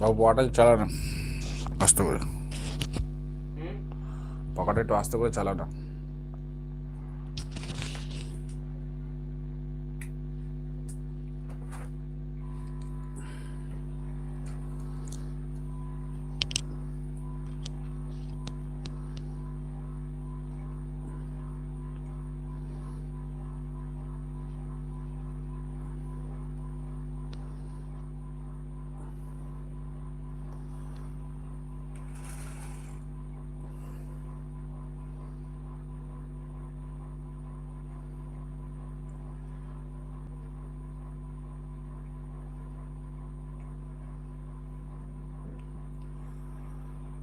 বাবু পকাটা চালা না আস্তে করে। পকাটা একটু আস্তে করে চালা না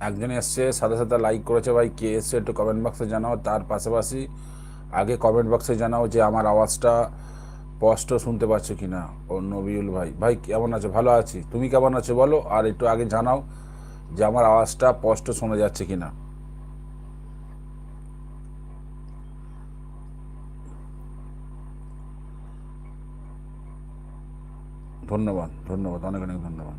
একজন এসছে, সাথে সাথে লাইক করেছে ভাই, কে এসছে একটু কমেন্ট বক্সে জানাও। তার পাশাপাশি আগে কমেন্ট বক্সে জানাও যে আমার আওয়াজটা স্পষ্ট শুনতে পাচ্ছ কি না ও নবিউল ভাই ভাই কেমন আছো? ভালো আছি। তুমি কেমন আছো বলো? আর একটু আগে জানাও যে আমার আওয়াজটা স্পষ্ট শোনা যাচ্ছে কি না ধন্যবাদ ধন্যবাদ, অনেক অনেক ধন্যবাদ।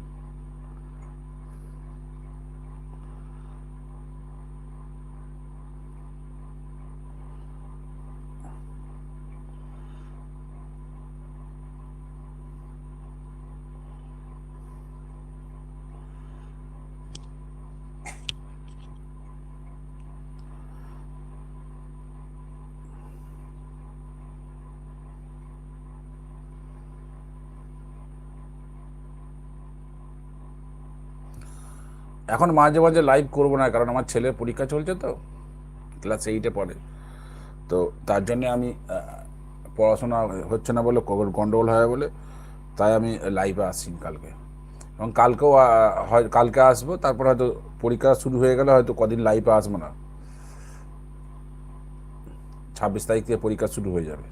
এখন মাঝে মাঝে লাইভ করব না, কারণ আমার ছেলের পরীক্ষা চলছে তো ক্লাস এইটে পড়ে। তো তার জন্যে আমি পড়াশোনা হচ্ছে না বলে গন্ডগোল হয় বলে, তাই আমি লাইভে আসছি কালকে। এবং কালকেও হয়, কালকে আসব, তারপর হয়তো পরীক্ষা শুরু হয়ে গেলে হয়তো কদিন লাইভে আসব না। ছাব্বিশ তারিখ থেকে পরীক্ষা শুরু হয়ে যাবে।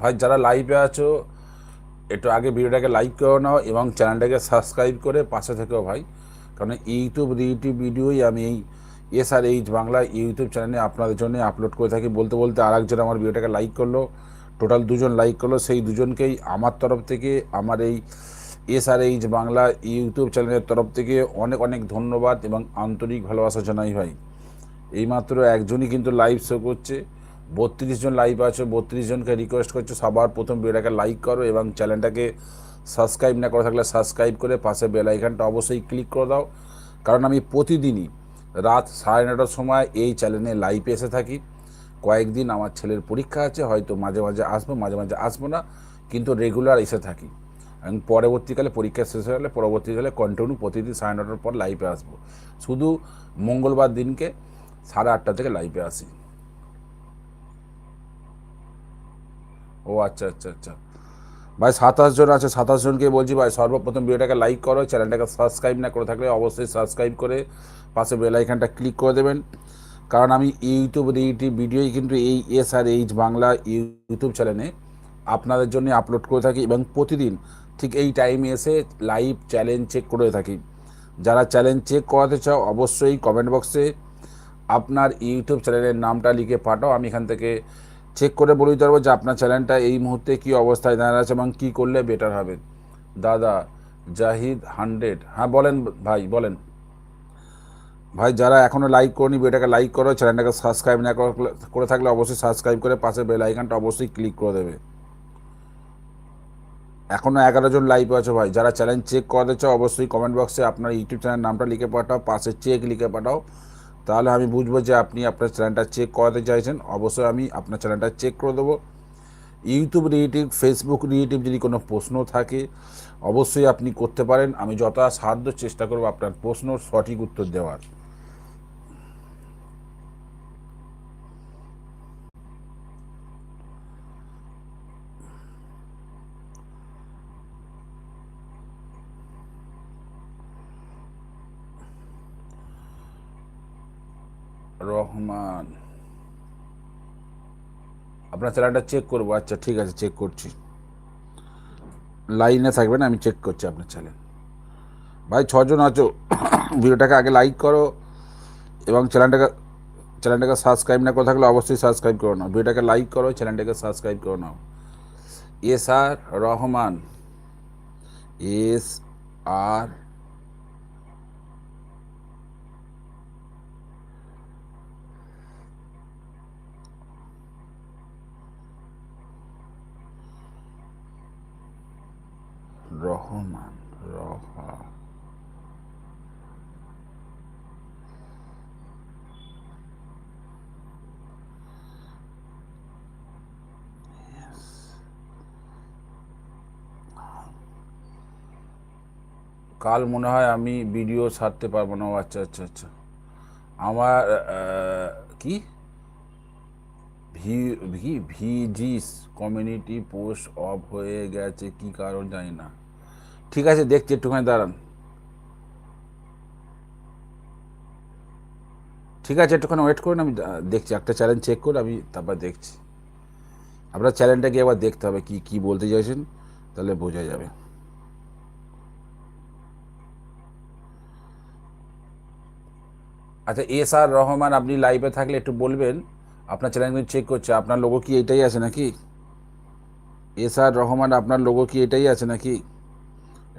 ভাই, যারা লাইভে আছো, একটু আগে ভিডিওটাকে লাইক করে নাও এবং চ্যানেলটাকে সাবস্ক্রাইব করে পাশে থেকেও ভাই। কারণ ইউটিউব ইউটিউব ভিডিওই আমি এই S R H Bangla YouTube চ্যানেলে আপনাদের জন্য আপলোড করে থাকি বলতে বলতে আরেকজন আমার ভিডিওটাকে লাইক করল টোটাল দুজন লাইক করল, সেই দুজনকেই আমার তরফ থেকে, আমার এই S R H Bangla YouTube চ্যানেলের তরফ থেকে অনেক অনেক ধন্যবাদ এবং আন্তরিক ভালোবাসা জানাই ভাই। এইমাত্র একজনই কিন্তু লাইভ শো করছে। বত্রিশ জন লাইভ আছে, বত্রিশ জনকে রিকোয়েস্ট করছে, সবার প্রথম ভিডিওটাকে লাইক করো এবং চ্যানেলটাকে সাবস্ক্রাইব না করে থাকলে সাবস্ক্রাইব করে পাশে বেল আইকনটা অবশ্যই ক্লিক করে দাও। কারণ আমি প্রতিদিনই রাত সাড়ে নটার সময় এই চ্যানেলে লাইভে এসে থাকি। কয়েকদিন আমার ছেলের পরীক্ষা আছে, হয়তো মাঝে মাঝে আসব, মাঝে মাঝে আসব না, কিন্তু রেগুলার এসে থাকি। এবং পরবর্তীকালে পরীক্ষা শেষ হয়ে গেলে পরবর্তীকালে কন্টিনিউ প্রতিদিন সাড়ে নটার পর লাইভে আসব। শুধু মঙ্গলবার দিনকে সাড়ে আটটা থেকে লাইভে আসি। ও আচ্ছা আচ্ছা আচ্ছা। ভাই, সাতাশ জন আছে, সাতাশ জনকে বলছি ভাই, সর্বপ্রথম ভিডিওটাকে লাইক করো, চ্যানেলটাকে সাবস্ক্রাইব না করে থাকলে অবশ্যই সাবস্ক্রাইব করে পাশে বেল আইকনটা ক্লিক করে দেবেন। কারণ আমি ইউটিউব ইউটিউব ভিডিওই কিন্তু এই S R H Bangla YouTube চ্যানেলে আপনাদের জন্য আপলোড করে থাকি এবং প্রতিদিন ঠিক এই টাইমে এসে লাইভ চ্যালেঞ্জ চেক করে থাকি। যারা চ্যালেঞ্জ চেক করাতে চাও অবশ্যই কমেন্ট বক্সে আপনার ইউটিউব চ্যানেলের নামটা লিখে পাঠাও, আমি এখান থেকে চেক করে বলে দিতে পারব যে আপনার চ্যানেলটা এই মুহূর্তে কী অবস্থায় দাঁড়িয়ে আছে এবং কী করলে বেটার হবে। দাদা জাহিদ হান্ড্রেড। হ্যাঁ বলেন ভাই বলেন। ভাই, যারা এখনও লাইক করনি, ভিডিওটাকে লাইক করো, চ্যানেলটাকে সাবস্ক্রাইব না করে- করে থাকলে অবশ্যই সাবস্ক্রাইব করে পাশে বেল আইকনটা অবশ্যই ক্লিক করে দেবে। এখনও এগারো জন লাইভ আছে ভাই। যারা চ্যানেল চেক করাতে চাও, অবশ্যই কমেন্ট বক্সে আপনার ইউটিউব চ্যানেল নামটা লিখে পাঠাও, পাশে চেক লিখে পাঠাও। তাহলে আমি বুঝব যে আপনি আপনার চ্যানেলটা চেক করাতে চাইছেন। অবশ্যই আমি আপনার চ্যানেলটা চেক করে দেবো। ইউটিউব রিলেটিভ ফেসবুক রিলেটিভ যদি কোনো প্রশ্ন থাকে, অবশ্যই আপনি করতে পারেন। আমি যথাসাধ্য চেষ্টা করব আপনার প্রশ্ন সঠিক উত্তর দেওয়ার। রহমান। আপনার চ্যানেলটা চেক করব। আচ্ছা ঠিক আছে চেক করছি। লাইনে থাকবেন, আমি চেক করছি আপনার চ্যানেল ভাই, ছজন আছো। ভিডিওটাকে আগে লাইক করো এবং চ্যানেলটাকে চ্যানেলটাকে সাবস্ক্রাইব না করে থাকলে অবশ্যই সাবস্ক্রাইব করে নাও। ভিডিওটাকে লাইক করো চ্যানেলটাকে সাবস্ক্রাইব করে নাও। S R Rahman. S R Rahman রহা কাল মনে হয় আমি ভিডিও ছাড়তে পারব না আচ্ছা আচ্ছা আচ্ছা। আমার কি? ভি ভিজিস কমিউনিটি পোস্ট অফ হয়ে গেছে, কি কারণ জানি না। ঠিক আছে, দেখছি, একটুখানি দাঁড়ান। ঠিক আছে, একটুখানি ওয়েট করুন, আমি দেখছি, একটা চ্যালেঞ্জ চেক করে আমি তারপর দেখছি। আপনার চ্যালেঞ্জটা চ্যানেলটাকে এবার দেখতে হবে, কি কি বলতে চাইছেন, তাহলে বোঝা যাবে। আচ্ছা এস আর রহমান, আপনি লাইভে থাকলে একটু বলবেন, আপনার চ্যানেল কিন্তু চেক করছে, আপনার লোগো কি এটাই আছে নাকি? এস আর রহমান, আপনার লোগো কি এটাই আছে নাকি?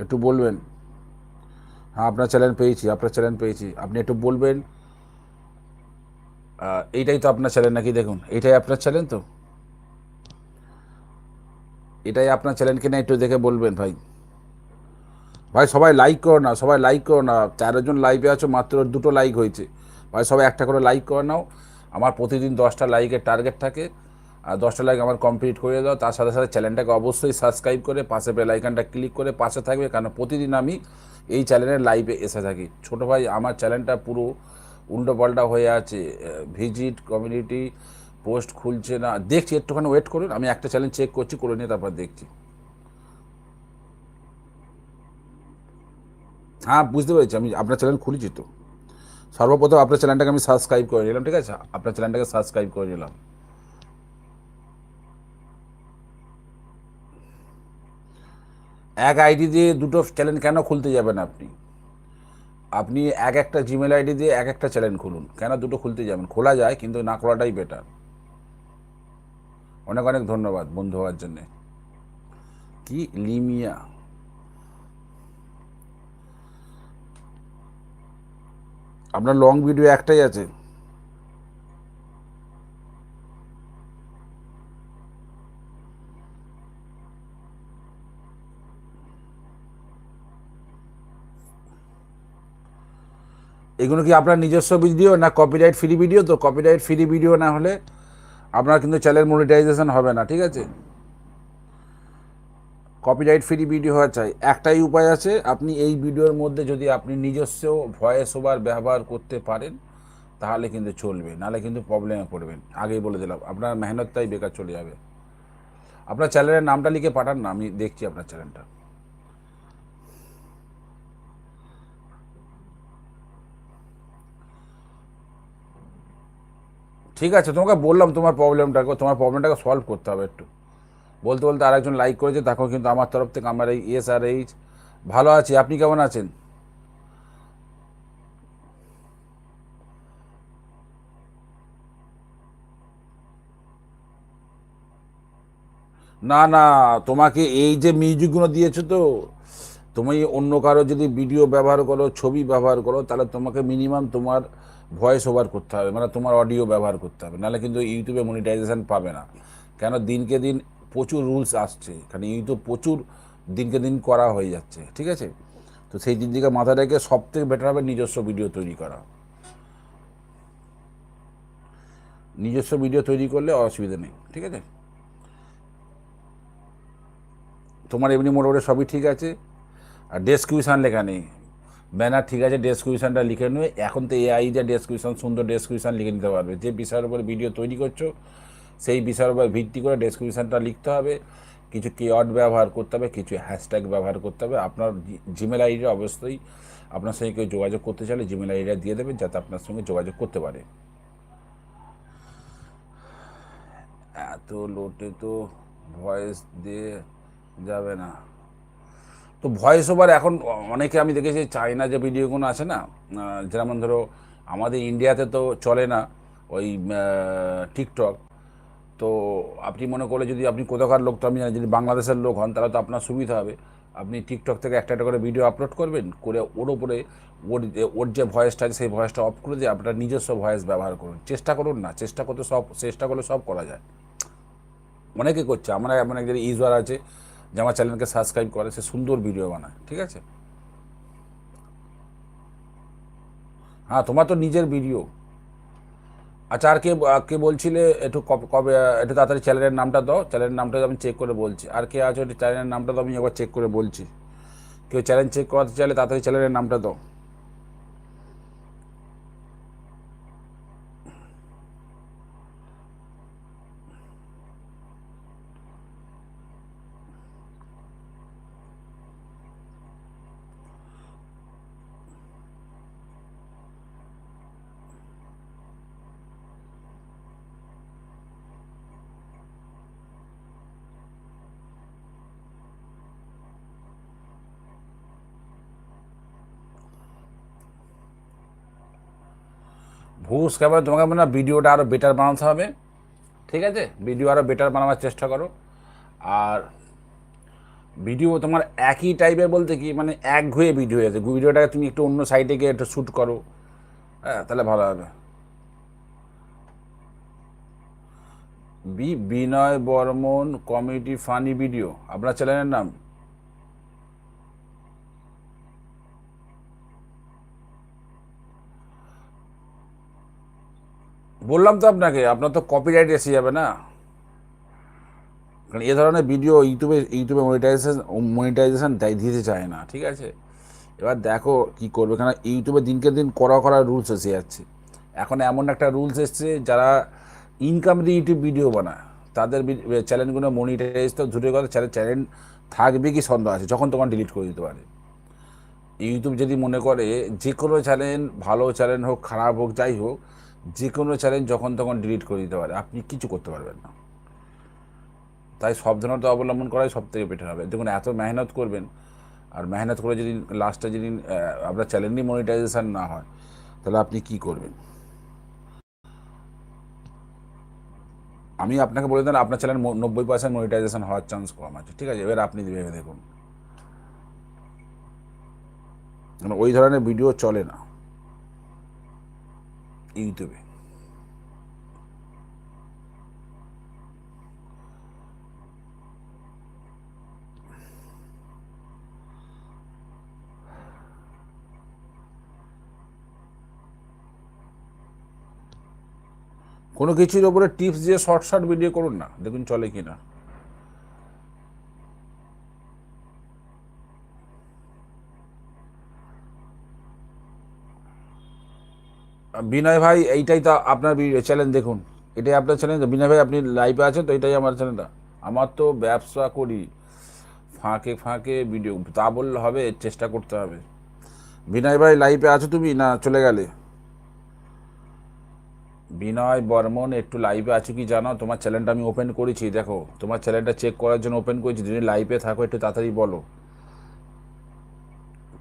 একটু বলবেন? হ্যাঁ আপনার চ্যানেল পেয়েছি, আপনার চ্যানেল পেয়েছি। আপনি একটু বলবেন? এইটাই তো আপনার চ্যানেল নাকি দেখুন, এইটাই আপনার চ্যানেল তো? এটাই আপনার চ্যানেল কিনা একটু দেখে বলবেন ভাই। ভাই, সবাই লাইক করো না, সবাই লাইক করো না। তেরো জন লাইভে আছো, মাত্র দুটো লাইক হয়েছে। ভাই, সবাই একটা করে লাইক করে নাও। আমার প্রতিদিন দশটা লাইকের টার্গেট থাকে। দশটা লাইক আমার কমপ্লিট করে দাও। তার সাথে সাথে চ্যানেলটাকে অবশ্যই সাবস্ক্রাইব করে, পাশে বেল আইকনটা ক্লিক করে পাশে থাকবে, কারণ প্রতিদিন আমি এই চ্যানেলের লাইভে এসে থাকি। ছোটো ভাই, আমার চ্যানেলটা পুরো উল্টো পাল্টা হয়ে আছে। ভিজিট কমিউনিটি পোস্ট খুলছে না। দেখছি, একটুখানি ওয়েট করুন, আমি একটা চ্যানেল চেক করছি, করে নিয়ে তারপর দেখছি। হ্যাঁ বুঝতে পেরেছি, আমি আপনার চ্যানেল খুলেছি তো। সর্বপ্রথম আপনার চ্যানেলটাকে আমি সাবস্ক্রাইব করে নিলাম, ঠিক আছে? আপনার চ্যানেলটাকে সাবস্ক্রাইব করে নিলাম। এক আইডি দিয়ে দুটো চ্যানেল কেন খুলতে যাবেন আপনি? আপনি এক একটা জিমেল আইডি দিয়ে এক একটা চ্যানেল খুলুন। কেন দুটো খুলতে যাবেন? খোলা যায়, কিন্তু না খোলাটাই বেটার অনেক অনেক ধন্যবাদ বন্ধু হওয়ার জন্যে। কি লিমিয়া? আপনার লং ভিডিও একটাই আছে। এগুলো কি আপনার নিজস্ব ভিডিও না কপিরাইট ফ্রি ভিডিও তো কপিরাইট ফ্রি ভিডিও না হলে আপনার কিন্তু চ্যানেল মনিটাইজেশন হবে না, ঠিক আছে? কপিরাইট ফ্রি ভিডিও হওয়া চাই। একটাই উপায় আছে, আপনি এই ভিডিওর মধ্যে যদি আপনি নিজস্ব ভয়েস ওভার ব্যবহার করতে পারেন, তাহলে কিন্তু চলবে, নাহলে কিন্তু প্রবলেমে পড়বেন। আগেই বলে দিলাম, আপনার মেহনতটাই বেকার চলে যাবে। আপনার চ্যানেলের নামটা লিখে পাঠান না, আমি দেখছি আপনার চ্যানেলটা ঠিক আছে, তোমাকে বললাম তোমার প্রবলেমটাকে তোমার প্রবলেমটাকে সলভ করতে হবে একটু। বলতে বলতে আরেকজন লাইক করেছে তখন কিন্তু আমার তরফ থেকে আমার এই এস আর এইচ ভালো আছি, আপনি কেমন আছেন? না না, তোমাকে এই যে মিউজিকগুলো দিয়েছ তো, তুমি অন্য কারও যদি ভিডিও ব্যবহার করো, ছবি ব্যবহার করো, তাহলে তোমাকে মিনিমাম তোমার ভয়েস ওভার করতে হবে মানে তোমার অডিও ব্যবহার করতে হবে, নাহলে কিন্তু ইউটিউবে মনিটাইজেশন পাবে না। কেন? দিনকে দিন প্রচুর রুলস আসছে, কারণ ইউটিউব প্রচুর দিনকে দিন করা হয়ে যাচ্ছে, ঠিক আছে? তো সেই দিন দিকে মাথা রেখে সব থেকে বেটার হবে নিজস্ব ভিডিও তৈরি করা। নিজস্ব ভিডিও তৈরি করলে অসুবিধা নেই, ঠিক আছে? তোমার এমনি মোটামুটি সবই ঠিক আছে, আর ডেসক্রিপশান লেখা নেই। ব্যানার ঠিক আছে ডেসক্রিপশানটা লিখে নেবে এখন তো এআই যা ডেসক্রিপশান সুন্দর ডেসক্রিপশান লিখে নিতে পারবে। যে বিষয়ের উপর ভিডিও তৈরি করছ, সেই বিষয়ের উপর ভিত্তি করে ডেসক্রিপশানটা লিখতে হবে। কিছু কিওয়ার্ড ব্যবহার করতে হবে, কিছু হ্যাশট্যাগ ব্যবহার করতে হবে। আপনার জিমেল আইডিটা অবশ্যই আপনার সঙ্গে কেউ যোগাযোগ করতে চাইলে জিমেল আইডিটা দিয়ে দেবেন, যাতে আপনার সঙ্গে যোগাযোগ করতে পারে। এত লোটে তো ভয়েস দিয়ে যাবে না। তো ভয়েস ওভার এখন অনেকে আমি দেখেছি চায়না যে ভিডিওগুলো আছে না যেমন ধরো আমাদের ইন্ডিয়াতে তো চলে না ওই টিকটক তো আপনি মনে করলে যদি আপনি কোথাকার লোক, তো আমি যদি বাংলাদেশের লোক হন, তাহলে তো আপনার সুবিধা হবে। আপনি টিকটক থেকে একটা একটা করে ভিডিও আপলোড করবেন, করে ওর ওপরে ওর ওর যে ভয়েসটা আছে, সেই ভয়েসটা অফ করে দিয়ে আপনার নিজস্ব ভয়েস ব্যবহার করুন। চেষ্টা করুন না, চেষ্টা করতে সব, চেষ্টা করলে সব করা যায়। অনেকে করছে, আমরা এমন একজন ইউজার আছে যে আমার চ্যানেলকে সাবস্ক্রাইব করে সে সুন্দর ভিডিও বানায়, ঠিক আছে? হ্যাঁ তোমার তো নিজের ভিডিও। আচ্ছা আর কে কে বলছিলে একটু কবে একটু তাড়াতাড়ি চ্যানেলের নামটা দাও? চ্যানেলের নামটা আমি চেক করে বলছি। আর কে আছে একটু চ্যানেলের নামটা দাও, আমি একবার চেক করে বলছি। কেউ চ্যানেল চেক করাতে চাইলে তাড়াতাড়ি চ্যানেলের নামটা দাও। ভুস ক্যামেরা তোমাকে মানে ভিডিওটা আরও বেটার বানাতে হবে। ঠিক আছে? ভিডিও আরও বেটার বানাবার চেষ্টা করো। আর ভিডিও তোমার একই টাইপের বলতে কি মানে এক ঘুয়ে ভিডিও আছে ভিডিওটাকে তুমি একটু অন্য সাইডে গিয়ে একটু শ্যুট করো। হ্যাঁ তাহলে ভালো হবে। B, Binoy Barman comedy funny video আপনার চ্যানেলের নাম? বললাম তো আপনাকে, আপনার তো কপিরাইট এসে যাবে না। কারণ এ ধরনের ভিডিও ইউটিউবে ইউটিউবে মনিটাইজেশন মনিটাইজেশন দিতে চায় না, ঠিক আছে? এবার দেখো কি করবে কেন ইউটিউবে দিনকে দিন করা করা রুলস এসে যাচ্ছে। এখন এমন একটা রুলস এসছে, যারা ইনকাম দিয়ে ইউটিউব ভিডিও বানায়, তাদের চ্যানেলগুলো মনিটাইজ তো দূরে কথা চ্যানেল চ্যানেল থাকবে কি সন্দেহ আছে, যখন তখন ডিলিট করে দিতে পারে। ইউটিউব যদি মনে করে, যে কোনো চ্যানেল ভালো চ্যানেল হোক, খারাপ হোক, যাই হোক যে কোনো চ্যালেঞ্জ যখন তখন ডিলিট করে দিতে পারে। আপনি কিছু করতে পারবেন না। তাই সাবধানতা অবলম্বন করাই সব থেকে বেটার হবে। দেখুন, এত মেহনত করবেন, আর মেহনত করে যদি লাস্টে যদি আপনার চ্যানেলই মনিটাইজেশান না হয়, তাহলে আপনি কি করবেন? আমি আপনাকে বলে দিলাম, আপনার চ্যানেল নব্বই পার্সেন্ট মনিটাইজেশন হওয়ার চান্স কম আছে। ঠিক আছে, এবার আপনি ভেবে দেখুন। মানে ওই ধরনের ভিডিও চলে না। ইউটিউবে। কোনো কিছুর ওপরে টিপস দিয়ে শর্ট শর্ট ভিডিও করুন না, দেখুন চলে কি না বিনয় ভাই, এইটাই তো আপনার চ্যানেল দেখুন। এটাই আপনার চ্যানেল বিনয় ভাই, আপনি লাইভে আছেন তো, এটাই আমার চ্যানেলটা আমার তো ব্যবসা করি। ফাঁকে ফাঁকে ভিডিও তা বললে হবে, চেষ্টা করতে হবে। বিনয় ভাই লাইভে আছো তুমি না চলে গেলে? বিনয় বর্মন, একটু লাইভে আছো কি জানো? তোমার চ্যানেলটা আমি ওপেন করেছি, দেখো। তোমার চ্যানেলটা চেক করার জন্য ওপেন করেছি। যদি লাইভে থাকো, একটু তাড়াতাড়ি বলো।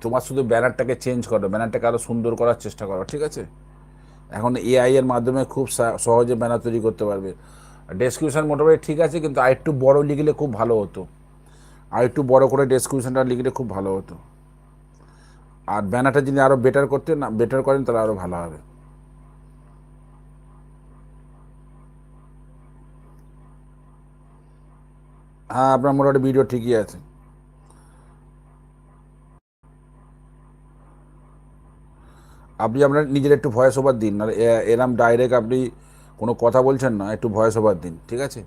তোমার শুধু ব্যানারটাকে চেঞ্জ করো ব্যানারটাকে আরও সুন্দর করার চেষ্টা করো, ঠিক আছে? এখন এআই এর মাধ্যমে খুব সহজে ব্যানার তৈরি করতে পারবে। ডেসক্রিপশন মোটামুটি ঠিক আছে, কিন্তু আর একটু বড় লিখলে খুব ভালো হতো। আর একটু বড় করে ডেসক্রিপশনটা লিখলে খুব ভালো হতো। আর ব্যানারটা যদি আরও বেটার করতে না বেটার করেন, তাহলে আরও ভালো হবে। হ্যাঁ আপনার মোটামুটি ভিডিও ঠিকই আছে। আপনি আপনার নিজের একটু ভয়েস ওভার দিন আর এরম ডাইরেক্ট আপনি কোনো কথা বলছেন না, একটু ভয়েস ওভার দিন, ঠিক আছে?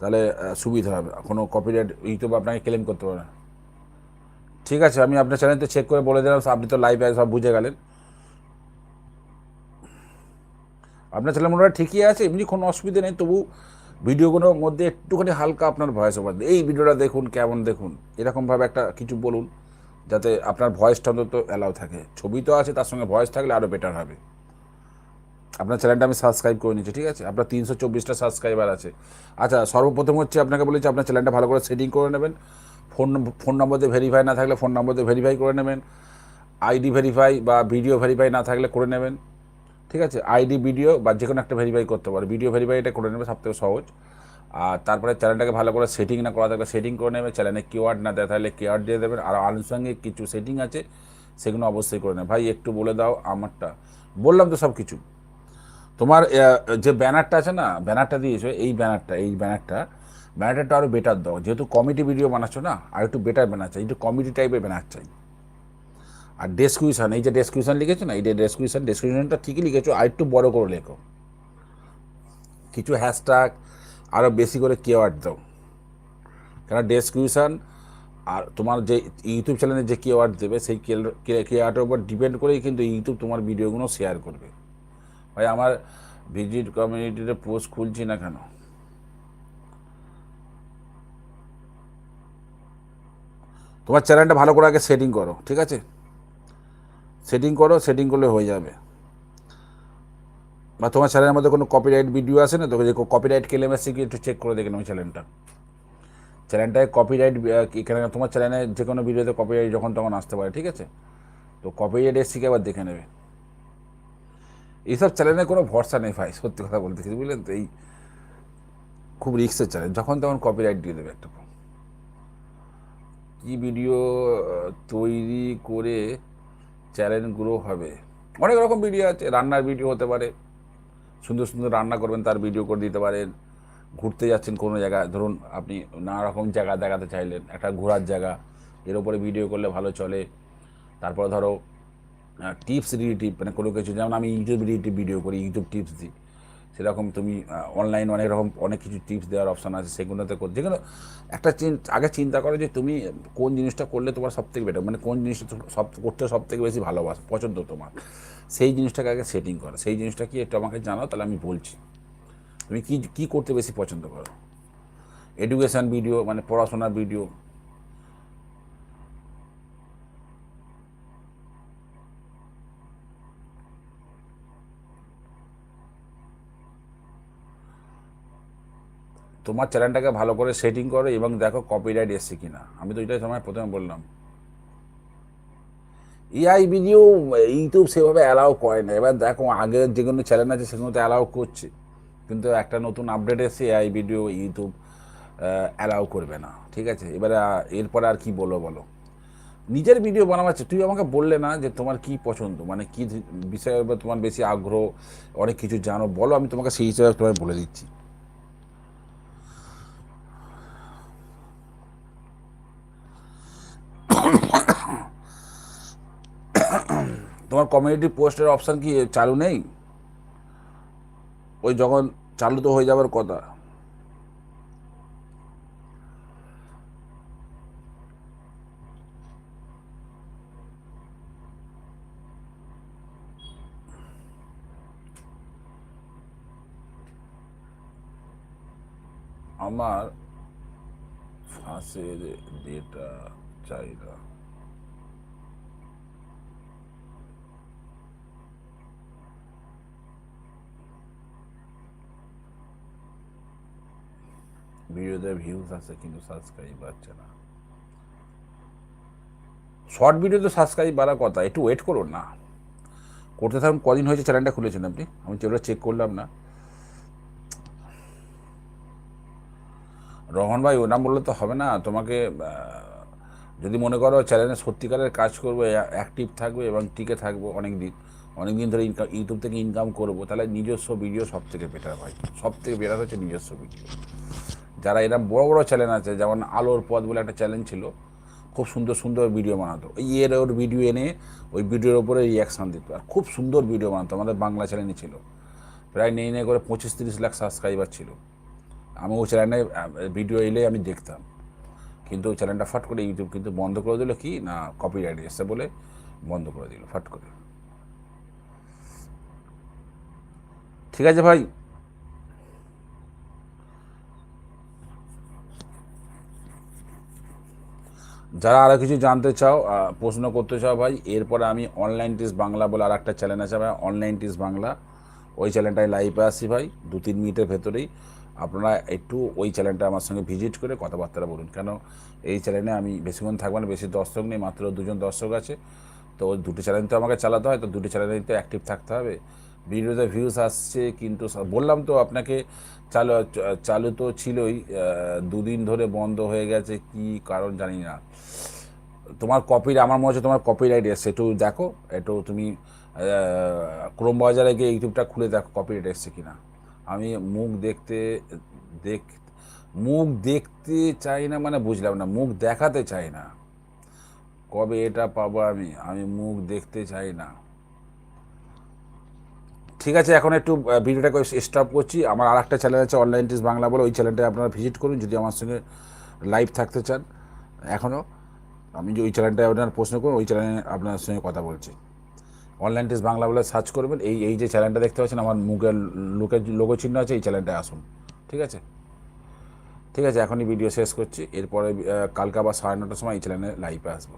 তাহলে সুবিধা হবে। কোনো কপিরাইট ইউটিউব আপনাকে ক্লেম করতে পারে না। ঠিক আছে, আমি আপনার চ্যানেলতে চেক করে বলে দিলাম, আপনি তো লাইভে সব বুঝে গেলেন। আপনার চ্যানেল মোটামুটি ঠিকই আছে, এমনি কোনো অসুবিধা নেই, তবু ভিডিওগুলোর মধ্যে একটুখানি হালকা আপনার ভয়েস ওভার এই ভিডিওটা দেখুন, কেমন দেখুন, এরকমভাবে একটা কিছু বলুন। যাতে আপনার ভয়েসটা অন্তত অ্যালাউ থাকে। ছবি তো আছে, তার সঙ্গে ভয়েস থাকলে আরও বেটার হবে। আপনার চ্যানেলটা আমি সাবস্ক্রাইব করে নিচ্ছি, ঠিক আছে? আপনার তিনশো চব্বিশটা সাবস্ক্রাইবার আছে। আচ্ছা সর্বপ্রথম হচ্ছে আপনাকে বলেছি আপনার চ্যানেলটা ভালো করে সেটিং করে নেবেন। ফোন ফোন নম্বর দিয়ে ভেরিফাই না থাকলে ফোন নম্বর দিয়ে ভেরিফাই করে নেবেন। আইডি ভেরিফাই বা ভিডিও ভেরিফাই না থাকলে করে নেবেন। ঠিক আছে? আইডি ভিডিও বা যে কোনো একটা ভেরিফাই করতে পারে। ভিডিও ভেরিফাই এটা করে নেবে সবথেকে সহজ। আর তারপরে চ্যানেলটাকে ভালো করে সেটিং না করা থাকলে সেটিং করে নেবে চ্যানেলে কিওয়ার্ড না দেয়, তাহলে কিওয়ার্ড দিয়ে দেবেন। আর আনুষঙ্গিক কিছু সেটিং আছে, সেগুলো অবশ্যই করে নেবে। ভাই, একটু বলে দাও আমারটা। বললাম তো সব কিছু। তোমার যে ব্যানারটা আছে না, ব্যানারটা দিয়েছ, এই ব্যানারটা এই ব্যানারটা ব্যানারটা আরও বেটার দাও। যেহেতু কমিটি ভিডিও বানাচ্ছ না, আর একটু বেটার ব্যানার চাই। একটু কমেডি টাইপের ব্যানার চাই। আর ডেসক্রিপশন এই যে ডেসক্রিপশন লিখেছো না, এই যে ডেসক্রিপশন ডেসক্রিপশনটা ঠিকই লিখেছো, আর একটু বড় করে লেখো। কিছু হ্যাশট্যাগ আরও বেশি করে কেওয়ার্ড দাও। কেন ডেসক্রিপশন আর তোমার যে ইউটিউব চ্যানেলে যে কেওয়ার্ড দেবে, সেই কেওয়ার্ডের উপর ডিপেন্ড করেই কিন্তু ইউটিউব তোমার ভিডিওগুলো শেয়ার করবে। ভাই, আমার ভিজিট কমিউনিটিতে পোস্ট খুলছি না কেন? তোমার চ্যানেলটা ভালো করে আগে সেটিং করো, ঠিক আছে? সেটিং করো সেটিং করলে হয়ে যাবে। বা তোমার চ্যানেলের মধ্যে কোনো কপিরাইট ভিডিও আছে না তো যে কপিরাইট ক্লেম এসে কি, একটু চেক করে দেখে নেব চ্যানেলটা চ্যানেলটায় কপিরাইট এখানে তোমার চ্যানেলে যে কোনো ভিডিওতে কপিরাইট যখন তখন আসতে পারে, ঠিক আছে? তো কপিরাইট এসে কি আবার দেখে নেবে। এইসব চ্যানেলে কোনো ভরসা নেই ভাই, সত্যি কথা বলতে কি বুঝলেন তো? এই খুব রিক্সের চ্যানেল যখন তখন কপিরাইট দিয়ে দেবে একটা কি ভিডিও তৈরি করে চ্যানেল গ্রো হবে? অনেক রকম ভিডিও আছে, রান্নার ভিডিও হতে পারে। সুন্দর সুন্দর রান্না করবেন, তার ভিডিও করে দিতে পারেন। ঘুরতে যাচ্ছেন কোনো জায়গায়, ধরুন আপনি নানা রকম জায়গা দেখাতে চাইলেন, একটা ঘোরার জায়গা, এর উপরে ভিডিও করলে ভালো চলে। তারপরে ধরো টিপস রিলেটিভ মানে কোনো কিছু, যেমন আমি ইউটিউব রিলেটিভ ভিডিও করি ইউটিউব টিপস দিই। সেরকম তুমি অনলাইন অনেক রকম, অনেক কিছু টিপস দেওয়ার অপশান আছে, সেগুলোতে কর যেগুলো একটা আগে চিন্তা করো যে তুমি কোন জিনিসটা করলে তোমার সব থেকে বেটার মানে কোন জিনিসটা সব করতে সব থেকে বেশি ভালোবাসো, পছন্দ তোমার। সেই জিনিসটাকে আগে সেটিং করো। সেই জিনিসটা কি একটু আমাকে জানাও, তাহলে আমি বলছি। তুমি কি কি করতে বেশি পছন্দ করো? এডুকেশান ভিডিও মানে পড়াশোনার ভিডিও তোমার চ্যানেলটাকে ভালো করে সেটিং করো এবং দেখো কপিরাইট এসছে কিনা। আমি তো এটাই সময় প্রথমে বললাম। এআই ভিডিও ইউটিউব সেভাবে অ্যালাউ করে না। এবার দেখো, আগের যে কোনো চ্যানেল আছে সেগুলো তো অ্যালাউ করছে। কিন্তু একটা নতুন আপডেট এসে এআই ভিডিও ইউটিউব অ্যালাউ করবে না। ঠিক আছে? এবারে এরপরে আর কি বলো বলো? নিজের ভিডিও বানাচ্ছে তুই আমাকে বললে না যে তোমার কি পছন্দ? মানে কি বিষয়ের উপর তোমার বেশি আগ্রহ? অনেক কিছু জানো? বলো, আমি তোমাকে সেই হিসেবে তোমায় বলে দিচ্ছি। তোমার কমিউনিটি পোস্টের অপশান কি চালু নেই? ওই যখন চালু তো হয়ে যাবার কথা। আমার ফাঁসের ডেটা চাই না। ভিডিওতে ভিউজ আছে কিন্তু সাবস্ক্রাইব বাড়ছে না। শর্ট ভিডিওতে সাবস্ক্রাইব বাড়ার কথা, একটু ওয়েট করুন না। করতে থাকুন, কদিন হয়েছে চ্যানেলটা খুলেছেন আপনি? আমি যেগুলো চেক করলাম না। রহমান ভাই ওনাম বললে তো হবে না। তোমাকে যদি মনে করো চ্যানেলে সত্যিকারের কাজ করব অ্যাক্টিভ থাকবে এবং টিকে থাকব অনেক দিন অনেক দিন ধরে ইনকাম ইউটিউব থেকে ইনকাম করব, তাহলে নিজস্ব ভিডিও সব থেকে বেটার ভাই সব থেকে বেটার হচ্ছে নিজস্ব ভিডিও যারা এরকম বড় বড় চ্যানেল আছে, যেমন আলোর পথ বলে একটা চ্যানেল ছিল, খুব সুন্দর সুন্দর ভিডিও বানাতো। এই এর ওর ভিডিও এনে ওই ভিডিওর ওপরে রিয়াকশান দিত। আর খুব সুন্দর ভিডিও বানাতো, আমাদের বাংলা চ্যানেলই ছিল। প্রায় নেই নেই করে পঁচিশ তিরিশ লাখ সাবস্ক্রাইবার ছিল। আমি ওই চ্যানেলে ভিডিও এলে আমি দেখতাম। কিন্তু ওই চ্যানেলটা ফাট করে ইউটিউব কিন্তু বন্ধ করে দিল কি? না কপি কপিরাইট এসছে বলে বন্ধ করে দিল, ফাট করে। ঠিক আছে ভাই? যারা আরও কিছু জানতে চাও প্রশ্ন করতে চাও ভাই, এরপরে আমি অনলাইন টিস বাংলা বলে আর একটা চ্যানেল আছে ভাই অনলাইন টিস বাংলা ওই চ্যানেলটায় লাইভে আসি ভাই, দু তিন মিনিটের ভেতরেই। আপনারা একটু ওই চ্যানেলটা আমার সঙ্গে ভিজিট করে কথাবার্তা বলুন। কেন এই চ্যানেলে আমি বেশিক্ষণ থাকব না, বেশি দর্শক নেই, মাত্র দুজন দর্শক আছে। তো ওই দুটো চ্যানেল তো আমাকে চালাতে হয়, তো দুটি চ্যানেলেই তো অ্যাক্টিভ থাকতে হবে। ভিডিওতে ভিউজ আসছে, কিন্তু বললাম তো আপনাকে চালু চালু তো ছিলই দুদিন ধরে বন্ধ হয়ে গেছে, কি কারণ জানি না। তোমার কপি আমার মনে হচ্ছে তোমার কপিরাইট এসছে, একটু দেখো, একটু তুমি ক্রোম বাজারে গিয়ে ইউটিউবটা খুলে দেখো কপিরাইট এসছে কি না আমি মুখ দেখতে, দেখ, মুখ দেখতে চাই না মানে বুঝলাম না, মুখ দেখাতে চাই না। কবে এটা পাবো আমি? আমি মুখ দেখতে চাই না। ঠিক আছে, এখন একটু ভিডিওটাকে স্টপ করছি। আমার আর একটা চ্যানেল আছে অনলাইন টিস বাংলা বলে, ওই চ্যানেলটা আপনারা ভিজিট করুন যদি আমার সঙ্গে লাইভ থাকতে চান। এখনও আমি যে ওই চ্যানেলটায় আপনার প্রশ্ন করুন, ওই চ্যানেলে আপনার সঙ্গে কথা বলছি। অনলাইন টেস্ট বাংলা বলে সার্চ করবেন, এই এই যে চ্যানেলটা দেখতে পাচ্ছেন, আমার মুখের লোকের লোগো চিহ্ন আছে, এই চ্যানেলটায় আসুন। ঠিক আছে? ঠিক আছে, এখনই ভিডিও শেষ করছি। এরপরে কালকে আবার সাড়ে নটার সময় এই চ্যানেলে লাইভে আসব।